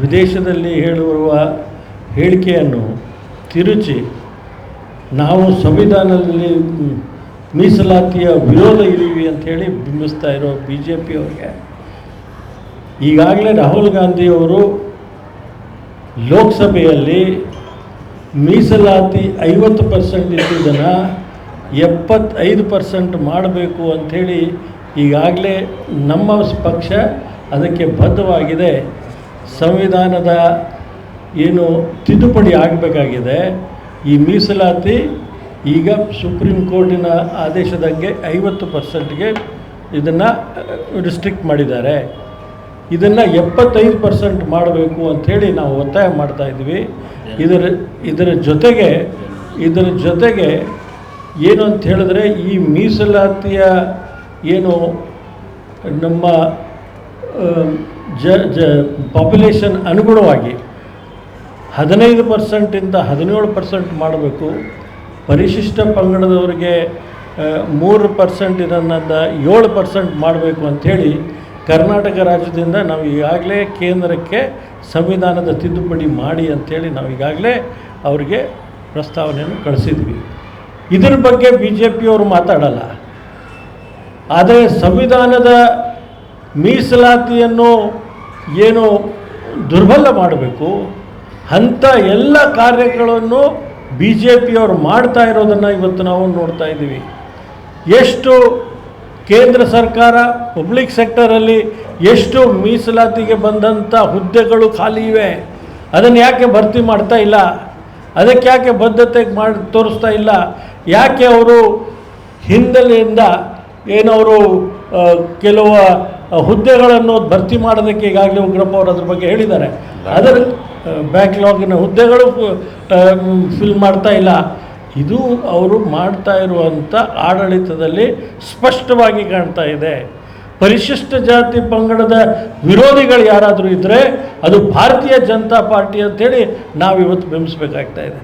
ವಿದೇಶದಲ್ಲಿ ಹೇಳುವ ಹೇಳಿಕೆಯನ್ನು ತಿರುಚಿ, ನಾವು ಸಂವಿಧಾನದಲ್ಲಿ ಮೀಸಲಾತಿಯ ವಿರೋಧ ಇದ್ದೀವಿ ಅಂಥೇಳಿ ಬಿಂಬಿಸ್ತಾ ಇರೋ ಬಿ ಜೆ ಪಿಯವ್ರಿಗೆ ಈಗಾಗಲೇ ರಾಹುಲ್ ಗಾಂಧಿಯವರು ಲೋಕಸಭೆಯಲ್ಲಿ ಮೀಸಲಾತಿ ಐವತ್ತು ಪರ್ಸೆಂಟ್ ಇದ್ದುದನ್ನು ಎಪ್ಪತ್ತೈದು ಪರ್ಸೆಂಟ್ ಮಾಡಬೇಕು ಅಂಥೇಳಿ ಈಗಾಗಲೇ ನಮ್ಮ ಪಕ್ಷ ಅದಕ್ಕೆ ಬದ್ಧವಾಗಿದೆ. ಸಂವಿಧಾನದ ಏನು ತಿದ್ದುಪಡಿ ಆಗಬೇಕಾಗಿದೆ, ಈ ಮೀಸಲಾತಿ ಈಗ ಸುಪ್ರೀಂ ಕೋರ್ಟಿನ ಆದೇಶದಂಗೆ ಐವತ್ತು ಪರ್ಸೆಂಟ್ಗೆ ಇದನ್ನು ರಿಸ್ಟ್ರಿಕ್ಟ್ ಮಾಡಿದ್ದಾರೆ. ಇದನ್ನು ಎಪ್ಪತ್ತೈದು ಪರ್ಸೆಂಟ್ ಮಾಡಬೇಕು ಅಂಥೇಳಿ ನಾವು ಒತ್ತಾಯ ಮಾಡ್ತಾ ಇದ್ವಿ ಇದರ ಇದರ ಜೊತೆಗೆ ಇದರ ಜೊತೆಗೆ ಏನು ಅಂತ ಹೇಳಿದ್ರೆ ಈ ಮೀಸಲಾತಿಯ ಏನು ನಮ್ಮ ಜ ಜ ಪಾಪ್ಯುಲೇಷನ್ ಅನುಗುಣವಾಗಿ ಹದಿನೈದು ಪರ್ಸೆಂಟಿಂದ ಹದಿನೇಳು ಪರ್ಸೆಂಟ್ ಮಾಡಬೇಕು. ಪರಿಶಿಷ್ಟ ಪಂಗಡದವರಿಗೆ ಮೂರು ಪರ್ಸೆಂಟ್ ಇದನ್ನು ಏಳು ಪರ್ಸೆಂಟ್ ಮಾಡಬೇಕು ಅಂಥೇಳಿ ಕರ್ನಾಟಕ ರಾಜ್ಯದಿಂದ ನಾವು ಈಗಾಗಲೇ ಕೇಂದ್ರಕ್ಕೆ ಸಂವಿಧಾನದ ತಿದ್ದುಪಡಿ ಮಾಡಿ ಅಂಥೇಳಿ ನಾವು ಈಗಾಗಲೇ ಅವರಿಗೆ ಪ್ರಸ್ತಾವನೆಯನ್ನು ಕಳಿಸಿದ್ವಿ. ಇದರ ಬಗ್ಗೆ ಬಿ ಜೆ ಪಿಯವರು ಮಾತಾಡಲ್ಲ. ಆದರೆ ಸಂವಿಧಾನದ ಮೀಸಲಾತಿಯನ್ನು ಏನು ದುರ್ಬಲ ಮಾಡಬೇಕು, ಅಂಥ ಎಲ್ಲ ಕಾರ್ಯಗಳನ್ನು ಬಿ ಜೆ ಪಿಯವರು ಮಾಡ್ತಾ ಇರೋದನ್ನು ಇವತ್ತು ನಾವು ನೋಡ್ತಾ ಇದ್ದೀವಿ. ಎಷ್ಟು ಕೇಂದ್ರ ಸರ್ಕಾರ, ಪಬ್ಲಿಕ್ ಸೆಕ್ಟರಲ್ಲಿ ಎಷ್ಟು ಮೀಸಲಾತಿಗೆ ಬಂದಂಥ ಹುದ್ದೆಗಳು ಖಾಲಿ ಇವೆ, ಅದನ್ನು ಯಾಕೆ ಭರ್ತಿ ಮಾಡ್ತಾ ಇಲ್ಲ, ಅದಕ್ಕೆ ಯಾಕೆ ಬದ್ಧತೆ ಮಾಡಿ, ತೋರಿಸ್ತಾ ಇಲ್ಲ, ಯಾಕೆ ಅವರು ಹಿಂದಲೆಯಿಂದ ಏನವರು ಕೆಲವು ಹುದ್ದೆಗಳನ್ನು ಭರ್ತಿ ಮಾಡೋದಕ್ಕೆ ಈಗಾಗಲೇ ಉಗ್ರಪ್ಪ ಅವರು ಅದ್ರ ಬಗ್ಗೆ ಹೇಳಿದ್ದಾರೆ. ಅದರ ಬ್ಯಾಕ್ಲಾಗಿನ ಹುದ್ದೆಗಳು ಫಿಲ್ ಮಾಡ್ತಾ ಇಲ್ಲ. ಇದು ಅವರು ಮಾಡ್ತಾ ಇರುವಂಥ ಆಡಳಿತದಲ್ಲಿ ಸ್ಪಷ್ಟವಾಗಿ ಕಾಣ್ತಾ ಇದೆ. ಪರಿಶಿಷ್ಟ ಜಾತಿ ಪಂಗಡದ ವಿರೋಧಿಗಳು ಯಾರಾದರೂ ಇದ್ದರೆ ಅದು ಭಾರತೀಯ ಜನತಾ ಪಾರ್ಟಿ ಅಂತೇಳಿ ನಾವು ಇವತ್ತು ಬಿಂಬಿಸ್ಬೇಕಾಗ್ತಾ ಇದೆ.